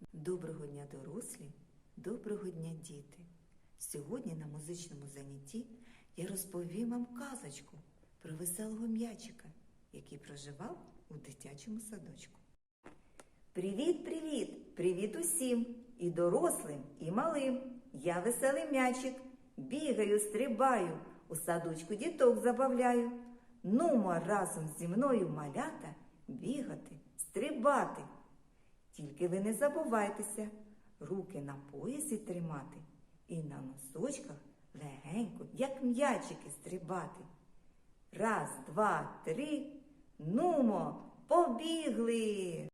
Доброго дня, дорослі, доброго дня, діти! Сьогодні на музичному занятті я розповім вам казочку про веселого м'ячика, який проживав у дитячому садочку. Привіт, привіт! Привіт усім! І дорослим, і малим. Я веселий м'ячик. Бігаю, стрибаю, у садочку діток забавляю. Нумо разом зі мною малята бігати, стрибати. Тільки ви не забувайтеся руки на поясі тримати і на носочках легенько, як м'ячики стрибати. Раз, два, три, нумо, побігли.